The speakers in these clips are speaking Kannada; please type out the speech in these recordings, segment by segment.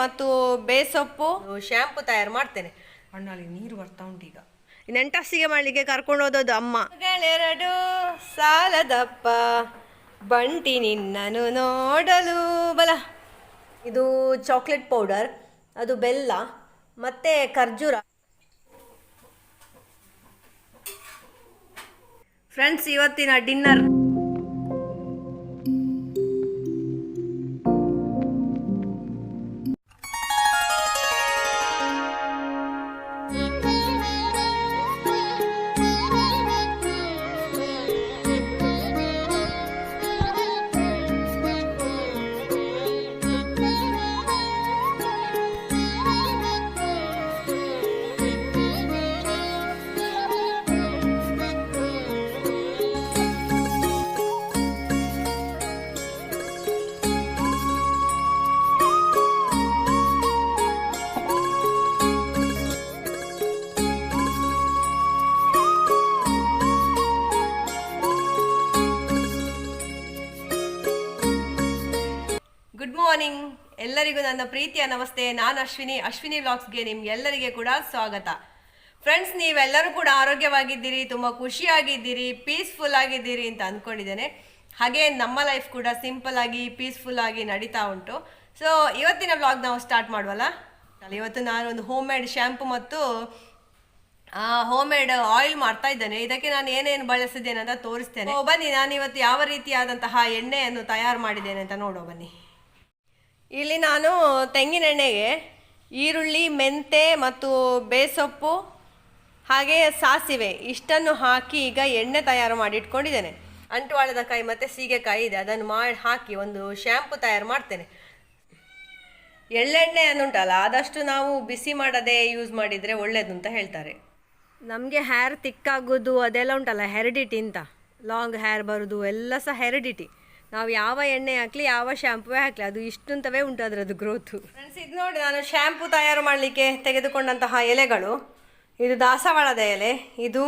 ಮತ್ತು ಬೇಸೊಪ್ಪು. ಶ್ಯಾಂಪು ತಯಾರು ಮಾಡ್ತೇನೆ. ಅಣ್ಣಲ್ಲಿ ನೀರು ಬರ್ತಾ ಉಂಟು ಈಗ. ನೆಂಟಸ್ಸಿಗೆ ಮಾಡಲಿಕ್ಕೆ ಕರ್ಕೊಂಡು ಹೋದದ್ದು ಅಮ್ಮ. ಗಳೆರಡು ಸಾಲದಪ್ಪ ಬಂಟಿ ನಿನ್ನನು ನೋಡಲು ಬಲ. ಇದು ಚಾಕ್ಲೇಟ್ ಪೌಡರ್ ಅದು ಬೆಲ್ಲ ಮತ್ತೆ ಖರ್ಜೂರ. ಫ್ರೆಂಡ್ಸ್ ಇವತ್ತಿನ ಡಿನ್ನರ್ ಎಲ್ಲರಿಗೂ ನನ್ನ ಪ್ರೀತಿಯ ನಮಸ್ತೆ. ನಾನು ಅಶ್ವಿನಿ. ಅಶ್ವಿನಿ ವ್ಲಾಗ್ಸ್ಗೆ ನಿಮ್ಗೆಲ್ಲರಿಗೆ ಕೂಡ ಸ್ವಾಗತ. ಫ್ರೆಂಡ್ಸ್ ನೀವೆಲ್ಲರೂ ಕೂಡ ಆರೋಗ್ಯವಾಗಿದ್ದೀರಿ, ತುಂಬ ಖುಷಿಯಾಗಿದ್ದೀರಿ ಪೀಸ್ಫುಲ್ ಆಗಿದ್ದೀರಿ ಅಂತ ಅಂದ್ಕೊಂಡಿದ್ದೇನೆ. ಹಾಗೆ ನಮ್ಮ ಲೈಫ್ ಕೂಡ ಸಿಂಪಲ್ ಆಗಿ ಪೀಸ್ಫುಲ್ ಆಗಿ ನಡೀತಾ ಉಂಟು. ಸೊ ಇವತ್ತಿನ ವ್ಲಾಗ್ ನಾವು ಸ್ಟಾರ್ಟ್ ಮಾಡುವಲ್ಲ? ಇವತ್ತು ನಾನು ಒಂದು ಹೋಮ್ ಮೇಡ್ ಶ್ಯಾಂಪು ಮತ್ತು ಹೋಮ್ ಮೇಡ್ ಆಯಿಲ್ ಮಾಡ್ತಾ ಇದ್ದೇನೆ. ಇದಕ್ಕೆ ನಾನು ಏನೇನು ಬಳಸಿದ್ದೇನೆ ಅಂತ ತೋರಿಸ್ತೇನೆ. ಬನ್ನಿ ನಾನು ಇವತ್ತು ಯಾವ ರೀತಿಯಾದಂತಹ ಎಣ್ಣೆಯನ್ನು ತಯಾರು ಮಾಡಿದ್ದೇನೆ ಅಂತ ನೋಡೋ ಬನ್ನಿ. ಇಲ್ಲಿ ನಾನು ತೆಂಗಿನೆಣ್ಣೆಗೆ ಈರುಳ್ಳಿ, ಮೆಂತೆ ಮತ್ತು ಬೇಸೊಪ್ಪು ಹಾಗೆ ಸಾಸಿವೆ ಇಷ್ಟನ್ನು ಹಾಕಿ ಈಗ ಎಣ್ಣೆ ತಯಾರು ಮಾಡಿ ಇಟ್ಕೊಂಡಿದ್ದೇನೆ. ಅಂಟುವಾಳದ ಕಾಯಿ ಮತ್ತು ಸೀಗೆಕಾಯಿ ಇದೆ, ಅದನ್ನು ಮಾಡಿ ಹಾಕಿ ಒಂದು ಶ್ಯಾಂಪು ತಯಾರು ಮಾಡ್ತೇನೆ. ಎಳ್ಳೆಣ್ಣೆ ಅನ್ನುಂಟಲ್ಲ ಆದಷ್ಟು ನಾವು ಬಿಸಿ ಮಾಡದೆ ಯೂಸ್ ಮಾಡಿದರೆ ಒಳ್ಳೆಯದು ಅಂತ ಹೇಳ್ತಾರೆ. ನಮಗೆ ಹೇರ್ ತಿಕ್ಕಾಗೋದು ಅದೆಲ್ಲ ಉಂಟಲ್ಲ ಹೆರಿಡಿಟಿ ಅಂತ. ಲಾಂಗ್ ಹೇರ್ ಬರೋದು, ಎಲ್ಲ ಸಹ ಹೆರಿಡಿಟಿ ನಾವು ಯಾವ ಎಣ್ಣೆ ಹಾಕಲಿ ಯಾವ ಶ್ಯಾಂಪುವೇ ಹಾಕಲಿ ಅದು ಇಷ್ಟುಂತವೇ ಉಂಟು ಅದರದ್ದು ಗ್ರೋತು ಫ್ರೆಂಡ್ಸ್ ಇದು ನೋಡಿ ನಾನು ಶ್ಯಾಂಪು ತಯಾರು ಮಾಡಲಿಕ್ಕೆ ತೆಗೆದುಕೊಂಡಂತಹ ಎಲೆಗಳು. ಇದು ದಾಸವಾಳದ ಎಲೆ ಇದು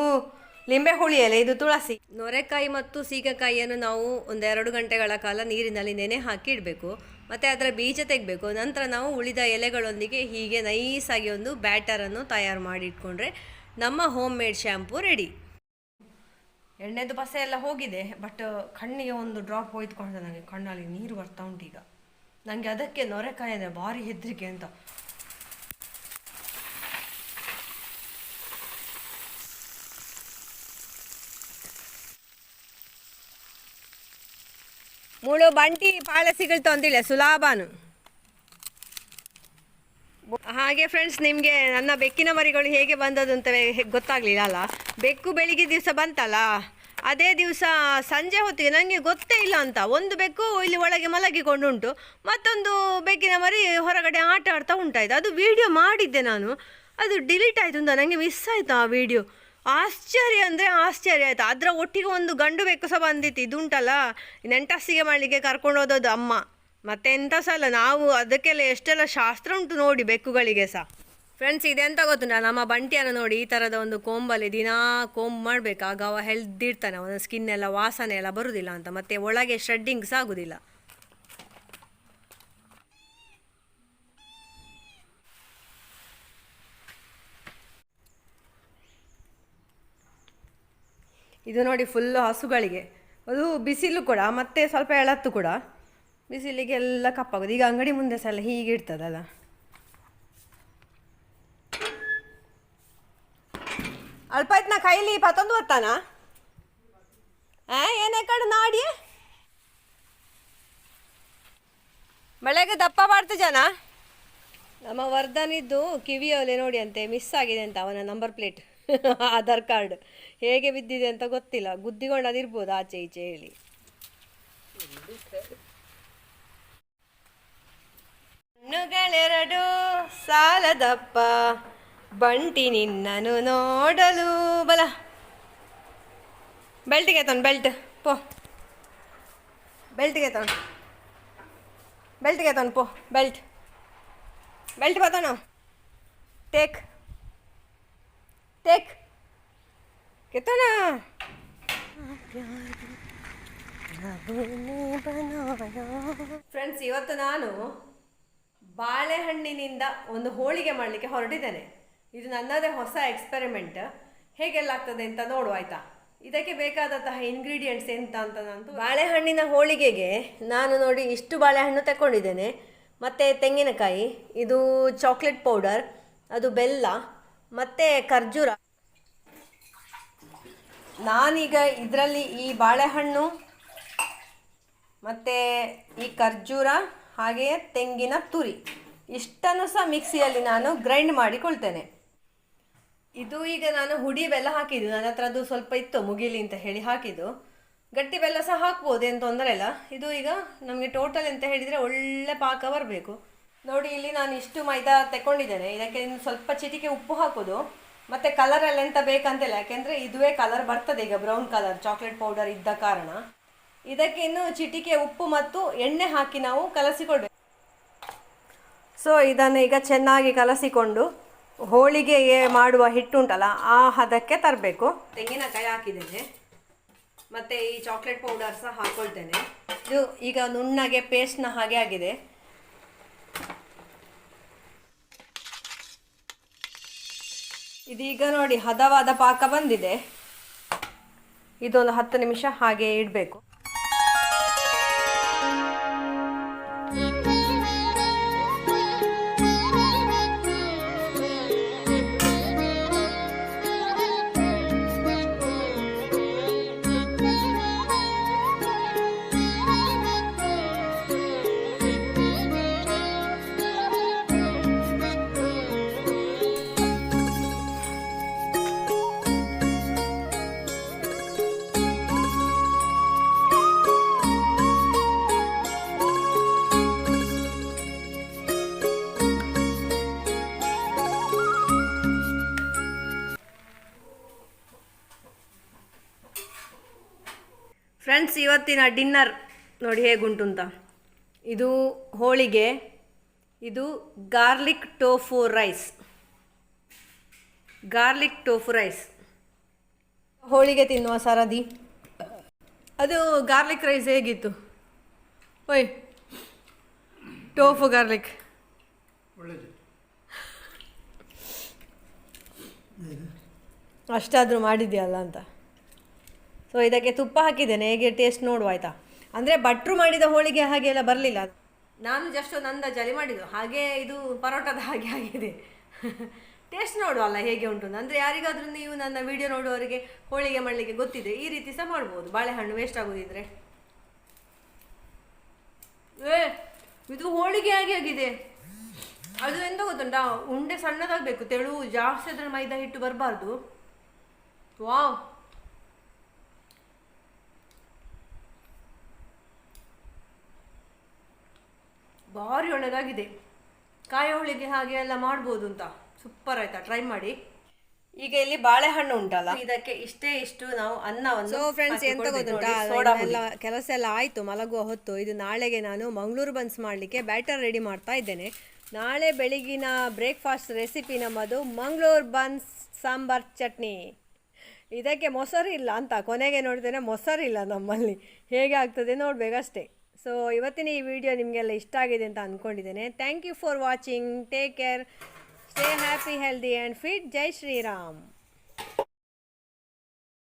ಲಿಂಬೆ ಹುಳಿ ಎಲೆ ಇದು ತುಳಸಿ. ನೊರೆಕಾಯಿ ಮತ್ತು ಸೀಗೆಕಾಯಿಯನ್ನು ನಾವು ಒಂದೆರಡು ಗಂಟೆಗಳ ಕಾಲ ನೀರಿನಲ್ಲಿ ನೆನೆ ಹಾಕಿ ಇಡಬೇಕು. ಮತ್ತು ಅದರ ಬೀಜ ತೆಗಬೇಕು. ನಂತರ ನಾವು ಉಳಿದ ಎಲೆಗಳೊಂದಿಗೆ ಹೀಗೆ ನೈಸಾಗಿ ಒಂದು ಬ್ಯಾಟರನ್ನು ತಯಾರು ಮಾಡಿ ಇಟ್ಕೊಂಡ್ರೆ ನಮ್ಮ ಹೋಮ್ ಮೇಡ್ ಶ್ಯಾಂಪು ರೆಡಿ ಎಣ್ಣೆದು ಪಸೆ ಎಲ್ಲ ಹೋಗಿದೆ ಬಟ್ ಕಣ್ಣಿಗೆ ಒಂದು ಡ್ರಾಪ್ ಹೋಯ್ತುಕೊಂಡೆ ನನಗೆ ಕಣ್ಣಲ್ಲಿ ನೀರು ಬರ್ತಾ ಉಂಟು ಈಗ. ನನಗೆ ಅದಕ್ಕೆ ನೊರೆ ಕಾಯಿದೆ ಭಾರಿ ಹೆದರಿಕೆ ಅಂತ. ಮುಳು ಬಂಟಿ ಪಾಳೆ ಸಿಗಲ್ತು ಅಂತಿಲ್ಲ ಸುಲಾಭನು. ಹಾಗೆ ಫ್ರೆಂಡ್ಸ್ ನಿಮಗೆ ನನ್ನ ಬೆಕ್ಕಿನ ಮರಿಗಳು ಹೇಗೆ ಬಂದದ್ದು ಅಂತ ಗೊತ್ತಾಗಲಿಲ್ಲ ಅಲ್ಲ? ಬೆಕ್ಕು ಬೆಳಿಗ್ಗೆ ದಿವಸ ಬಂತಲ್ಲ? ಅದೇ ದಿವಸ ಸಂಜೆ ಹೊತ್ತಿಗೆ ನನಗೆ ಗೊತ್ತೇ ಇಲ್ಲ ಅಂತ. ಒಂದು ಬೆಕ್ಕು ಇಲ್ಲಿ ಒಳಗೆ ಮಲಗಿಕೊಂಡುಂಟು. ಮತ್ತೊಂದು ಬೆಕ್ಕಿನ ಮರಿ ಹೊರಗಡೆ ಆಟ ಆಡ್ತಾ ಉಂಟಾಯ್ತು. ಅದು ವಿಡಿಯೋ ಮಾಡಿದ್ದೆ ನಾನು. ಅದು ಡಿಲೀಟ್ ಆಯಿತು ಅಂತ ನನಗೆ ಮಿಸ್ ಆಯಿತು ಆ ವಿಡಿಯೋ ಆಶ್ಚರ್ಯ ಅಂದರೆ ಆಶ್ಚರ್ಯ ಆಯಿತು. ಅದರ ಒಟ್ಟಿಗೆ ಒಂದು ಗಂಡು ಬೆಕ್ಕು ಸಹ ಬಂದಿತ್ತು. ಇದುಂಟಲ್ಲ? ನೆಂಟಸ್ಸಿಗೆ ಮಾಡಲಿಕ್ಕೆ ಕರ್ಕೊಂಡು ಹೋದದ್ದು ಅಮ್ಮ. ಮತ್ತೆ ಎಂಥ ಅಲ್ಲ, ನಾವು ಅದಕ್ಕೆಲ್ಲ ಎಷ್ಟೆಲ್ಲ ಶಾಸ್ತ್ರ ಉಂಟು ನೋಡಿ ಬೆಕ್ಕುಗಳಿಗೆ ಸಹ. ಫ್ರೆಂಡ್ಸ್ ಇದೆಂತ ಗೊತ್ತುಂಟ? ನಮ್ಮ ಬಂಟಿಯನ್ನು ನೋಡಿ ಈ ಥರದ ಒಂದು ಕೋಂಬಲ್ಲಿ ದಿನಾ ಕೋಂಬ್ ಮಾಡಬೇಕು. ಆಗ ಅವ ಇರ್ತಾನೆ ಅವನ ಸ್ಕಿನ್ ಎಲ್ಲ, ವಾಸನೆ ಎಲ್ಲ ಬರುವುದಿಲ್ಲ ಅಂತ. ಮತ್ತೆ ಒಳಗೆ ಶ್ರೆಡ್ಡಿಂಗ್ ಸಹ ಆಗುದಿಲ್ಲ. ಇದು ನೋಡಿ ಫುಲ್ಲು ಹಸುಗಳಿಗೆ. ಅದು ಬಿಸಿಲು ಕೂಡ, ಮತ್ತೆ ಸ್ವಲ್ಪ ಎಳತ್ತು ಕೂಡ. ಬಿಸಿಲಿಗೆ ಎಲ್ಲ ಕಪ್ಪಾಗೋದು. ಈಗ ಅಂಗಡಿ ಮುಂದೆ ಸಲ ಹೀಗೆ ಇರ್ತದಲ್ಲ ಅಲ್ಪ ಆಯ್ತು ನಾ ಕೈಲಿ ಪತ್ತೊಂದು ಹೊತ್ತಾನ? ಏನೇ ಕಡು ನಾಡಿ? ಮಳೆಗೆ ದಪ್ಪ ಮಾಡ್ತು ಜನ? ನಮ್ಮ ವರ್ಧನಿದ್ದು ಕಿವಿಯಲ್ಲಿ ನೋಡಿ ಅಂತೆ ಮಿಸ್ ಆಗಿದೆ ಅಂತ ಅವನ ನಂಬರ್ ಪ್ಲೇಟ್ ಆಧಾರ್ ಕಾರ್ಡ್. ಹೇಗೆ ಬಿದ್ದಿದೆ ಅಂತ ಗೊತ್ತಿಲ್ಲ. ಗುದ್ದಿಕೊಂಡು ಅದಿರ್ಬೋದು ಆಚೆ ಈಚೆ ಹೇಳಿ. ಕಣ್ಣುಗಳೆರಡು ಸಾಲದಪ್ಪ. ಬಂಟಿ ನಿನ್ನನು ನೋಡಲು ಬಲ. ಬೆಲ್ಟಿಗೆ ತೊಗೊಂಡು ಬೆಲ್ಟ್. ಪೋ. ಬೆಲ್ಟಿಗೆ ತೊಗೊಂಡು ಬೆಲ್ಟಿಗೆ ತೊಗೊಂಡು ಪೋ. ಬೆಲ್ಟ್. ಬೆಲ್ಟ್ ಬತಾನು ಟೇಕ್. ಟೇಕ್. ಕೆತ್ತೋಣ ಫ್ರೆಂಡ್ಸ್ ಇವತ್ತು ನಾನು ಬಾಳೆಹಣ್ಣಿನಿಂದ ಒಂದು ಹೋಳಿಗೆ ಮಾಡಲಿಕ್ಕೆ ಹೊರಟಿದ್ದೇನೆ. ಇದು ನನ್ನದೇ ಹೊಸ ಎಕ್ಸ್ಪೆರಿಮೆಂಟ್ ಹೇಗೆಲ್ಲ ಆಗ್ತದೆ ಅಂತ ನೋಡುವ, ಆಯ್ತಾ? ಇದಕ್ಕೆ ಬೇಕಾದಂತಹ ಇಂಗ್ರೀಡಿಯೆಂಟ್ಸ್ ಎಂತ ಅಂತ ನಾನು ಬಾಳೆಹಣ್ಣಿನ ಹೋಳಿಗೆಗೆ ನಾನು ನೋಡಿ ಇಷ್ಟು ಬಾಳೆಹಣ್ಣು ತಗೊಂಡಿದ್ದೇನೆ ಮತ್ತು ತೆಂಗಿನಕಾಯಿ, ಇದು ಚಾಕ್ಲೇಟ್ ಪೌಡರ್ ಅದು ಬೆಲ್ಲ, ಮತ್ತು ಖರ್ಜೂರ. ನಾನೀಗ ಇದರಲ್ಲಿ ಈ ಬಾಳೆಹಣ್ಣು, ಮತ್ತು ಈ ಖರ್ಜೂರ ಹಾಗೆಯೇ ತೆಂಗಿನ ತುರಿ. ಇಷ್ಟನ್ನು ಸಹ ಮಿಕ್ಸಿಯಲ್ಲಿ ನಾನು ಗ್ರೈಂಡ್ ಮಾಡಿಕೊಳ್ತೇನೆ. ಇದು ಈಗ ನಾನು ಹುಡಿ ಬೆಲ್ಲ ಹಾಕಿದ್ದು. ನನ್ನ ಹತ್ರ ಅದು ಸ್ವಲ್ಪ ಇತ್ತು, ಮುಗಿಲಿ ಅಂತ ಹೇಳಿ ಹಾಕಿದ್ದು. ಗಟ್ಟಿ ಬೆಲ್ಲ ಸಹ ಹಾಕ್ಬೋದು, ಏನು ತೊಂದರೆ ಇಲ್ಲ. ಇದು ಈಗ ನಮಗೆ ಟೋಟಲ್ ಅಂತ ಹೇಳಿದರೆ ಒಳ್ಳೆ ಪಾಕ ಬರಬೇಕು. ನೋಡಿ, ಇಲ್ಲಿ ನಾನು ಇಷ್ಟು ಮೈದಾ ತಗೊಂಡಿದ್ದೇನೆ ಇದಕ್ಕೆ ಸ್ವಲ್ಪ ಚಿಟಿಕೆ ಉಪ್ಪು ಹಾಕೋದು. ಮತ್ತು ಕಲರಲ್ಲಿ ಎಂತ ಬೇಕಂತಿಲ್ಲ. ಯಾಕೆಂದರೆ ಇದುವೇ ಕಲರ್ ಬರ್ತದೆ ಈಗ ಬ್ರೌನ್ ಕಲರ್ ಚಾಕ್ಲೇಟ್ ಪೌಡರ್ ಇದ್ದ ಕಾರಣ. ಇದಕ್ಕೆ ಇನ್ನು ಚಿಟಿಕೆ, ಉಪ್ಪು ಮತ್ತು ಎಣ್ಣೆ ಹಾಕಿ ನಾವು ಕಲಸಿಕೊಳ್ಬೇಕು ಸೊ ಇದನ್ನು ಈಗ ಚೆನ್ನಾಗಿ ಕಲಸಿಕೊಂಡು ಹೋಳಿಗೆ ಮಾಡುವ ಹಿಟ್ಟುಂಟಲ್ಲ ಆ ಹದಕ್ಕೆ ತರಬೇಕು. ತೆಂಗಿನಕಾಯಿ ಹಾಕಿದ್ದೇನೆ. ಮತ್ತು ಈ ಚಾಕ್ಲೇಟ್ ಪೌಡರ್ ಸಹ ಹಾಕ್ಕೊಳ್ತೇನೆ ಇದು ಈಗ ನುಣ್ಣಗೆ ಪೇಸ್ಟ್ನ ಹಾಗೆ ಆಗಿದೆ. ಇದೀಗ ನೋಡಿ ಹದವಾದ ಪಾಕ ಬಂದಿದೆ. ಇದೊಂದು ಹತ್ತು ನಿಮಿಷ ಹಾಗೆ ಇಡಬೇಕು. ಫ್ರೆಂಡ್ಸ್ ಇವತ್ತಿನ ಡಿನ್ನರ್ ನೋಡಿ ಹೇಗುಂಟು ಅಂತ. ಇದು ಹೋಳಿಗೆ ಇದು garlic tofu rice. Garlic tofu rice. ಹೋಳಿಗೆ ತಿನ್ನುವ ಸರದಿ. ಅದು ಗಾರ್ಲಿಕ್ ರೈಸ್ ಹೇಗಿತ್ತು? ಓಯ್ ಟೋಫು ಗಾರ್ಲಿಕ್. ಅಷ್ಟಾದರೂ ಮಾಡಿದ್ಯಲ್ಲ ಅಂತ. ಸೊ ಇದಕ್ಕೆ ತುಪ್ಪ ಹಾಕಿದ್ದೇನೆ ಹೇಗೆ ಟೇಸ್ಟ್ ನೋಡುವ ಆಯ್ತಾ? ಅಂದರೆ ಭಟ್ರು ಮಾಡಿದ ಹೋಳಿಗೆ ಹಾಗೆ ಎಲ್ಲ ಬರಲಿಲ್ಲ. ನಾನು ಜಸ್ಟ್ ಒಂದು ಅಂದಾಜಲ್ಲಿ ಮಾಡಿದ್ದು, ಹಾಗೆ ಇದು ಪರೋಟದ ಹಾಗೆ ಆಗಿದೆ. ಟೇಸ್ಟ್ ನೋಡುವಲ್ಲ ಹೇಗೆ ಉಂಟು ಅಂದರೆ ಯಾರಿಗಾದರೂ ನೀವು ನನ್ನ ವಿಡಿಯೋ ನೋಡುವವರಿಗೆ ಹೋಳಿಗೆ ಮಾಡಲಿಕ್ಕೆ ಗೊತ್ತಿದೆ ಈ ರೀತಿ ಸಹ ಮಾಡ್ಬೋದು. ಬಾಳೆಹಣ್ಣು ವೇಸ್ಟ್ ಆಗೋದಿದ್ರೆ. ಏ, ಇದು ಹೋಳಿಗೆ ಆಗಿ ಆಗಿದೆ. ಅದು ಎಂತ ಗೊತ್ತುಂಟಾ? ಉಂಡೆ ಸಣ್ಣದಾಗಬೇಕು, ತೆಳು ಜಾಸ್ತಿ ಅದ್ರ ಮೈದಾ ಹಿಟ್ಟು ಬರಬಾರ್ದು. ವಾವ್ ಭಾರಿ ಒಳ್ಳೆಯದಾಗಿದೆ ಕಾಯಿ ಹೋಳಿಗೆ ಹಾಗೆ ಎಲ್ಲ ಮಾಡ್ಬೋದು ಅಂತ. ಸೂಪರ್ ಆಯ್ತಾ? ಟ್ರೈ ಮಾಡಿ. ಈಗ ಇಲ್ಲಿ ಬಾಳೆಹಣ್ಣು ಉಂಟಲ್ಲ? ಇದಕ್ಕೆ ಇಷ್ಟೇ ಇಷ್ಟು ನಾವು ಅನ್ನವನ್ನು ಸೊ ಫ್ರೆಂಡ್ಸ್ ಎಂತ ಗೊತ್ತುಂಟಾ? ಕೆಲಸ ಎಲ್ಲ ಆಯಿತು ಮಲಗುವ ಹೊತ್ತು. ಇದು ನಾಳೆಗೆ ನಾನು ಮಂಗಳೂರು ಬನ್ಸ್ ಮಾಡಲಿಕ್ಕೆ ಬ್ಯಾಟರ್ ರೆಡಿ ಮಾಡ್ತಾ ಇದ್ದೇನೆ. ನಾಳೆ ಬೆಳಿಗಿನ ಬ್ರೇಕ್ಫಾಸ್ಟ್ ರೆಸಿಪಿ ನಮ್ಮದು ಮಂಗಳೂರು ಬನ್ಸ್ ಸಾಂಬಾರ್ ಚಟ್ನಿ. ಇದಕ್ಕೆ ಮೊಸರಿಲ್ಲ ಅಂತ. ಕೊನೆಗೆ ನೋಡ್ತೇನೆ ಮೊಸರಿಲ್ಲ ನಮ್ಮಲ್ಲಿ. ಹೇಗೆ ಆಗ್ತದೆ ನೋಡಬೇಕಷ್ಟೇ ಸೊ ಇವತ್ತಿನ ಈ ವಿಡಿಯೋ ನಿಮಗೆಲ್ಲ ಇಷ್ಟ ಆಗಿದೆ ಅಂತ ಅಂದ್ಕೊಂಡಿದ್ದೇನೆ thank you for watching take care stay happy healthy and fit Jai Shriram